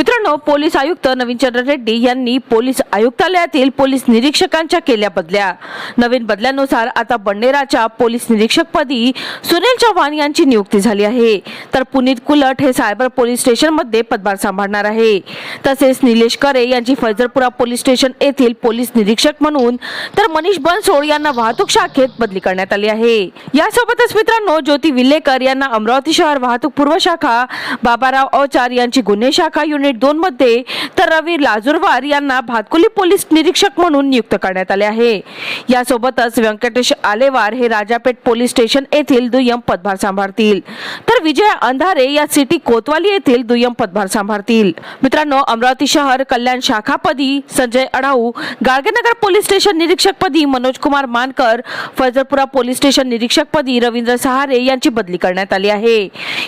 मित्रांनो पोलीस आयुक्त नवीनचंद्र रेड्डी यांनी पोलीस आयुक्तालयातील पोलीस निरीक्षकांच्या केल्या बदल्या. नवीन बदल्यानुसार आता बंडेराच्या पोलीस निरीक्षकपदी सुनील चव्हाण यांची नियुक्ती झाली आहे. तर पुनीत कुलट हे सायबर पोलीस स्टेशनमध्ये पदभार सांभाळणार आहे. तसेच निलेश करे यांची फैजरपुरा पोलीस स्टेशन येथील पोलीस निरीक्षक म्हणून तर मनीष बनसोड यांना वाहतूक शाखेत बदली करण्यात आली आहे. यासोबतच मित्रांनो ज्योती विलेकर यांना अमरावती शहर वाहतूक पूर्व शाखा बाबाराव अवचार यांची गुन्हे शाखा युनिट दोन मध्ये तर रवी लाजूरवार यांना भातकुली पोलीस निरीक्षक म्हणून नियुक्त करण्यात आले आहे. यासोबतच व्यंकटेश आलेवार हे राजापेठ पोलीस स्टेशन येथील दुय्यम पदभार सांभाळतील. तर विजय अंधारे या सिटी कोतवाली येथील दुय्यम पदभार सांभाळतील. मित्रांनो अमरावती शहर कल्याण शाखापदी संजय अडाऊ गाडगेनगर पोलीस स्टेशन निरीक्षकपदी मनोज कुमार मानकर फैजलपुरा पोलीस स्टेशन निरीक्षकपदी रवींद्र सहारे यांची बदली करण्यात आली आहे.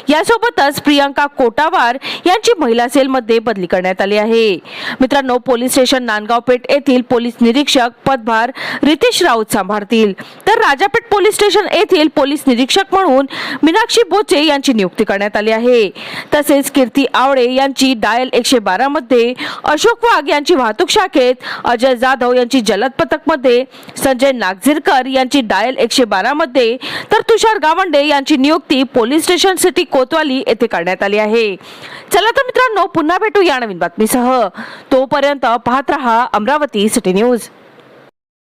यासोबतच प्रियांका कोटावार यांची महिला सेलमध्ये बदली करण्यात आली आहे. मित्रांनो पोलीस स्टेशन नांदगाव पेठ येथील पोलीस निरीक्षक पदभार रितेश राऊत सांभाळतील. तर राजापेठ पोलीस स्टेशन येथील पोलीस निरीक्षक म्हणून मीनाक्षी बोचे यांची नियुक्ती करण्यात आली आहे. तसेच कीर्ती आवळे यांची डायल एकशे बारा मध्ये अशोक वाघ यांची वाहतूक शाखेत अजय जाधव यांची जलद पथकमध्ये संजय नागझिरकर यांची डायल एकशे बारा मध्ये तर तुषार गावंडे यांची नियुक्ती पोलीस स्टेशन सिटी कोतवाली येथे करण्यात आली आहे. चला तर मित्रांनो पुन्हा भेटू या नवीन बातमीसह. तोपर्यंत पाहत रहा अमरावती सिटी न्यूज.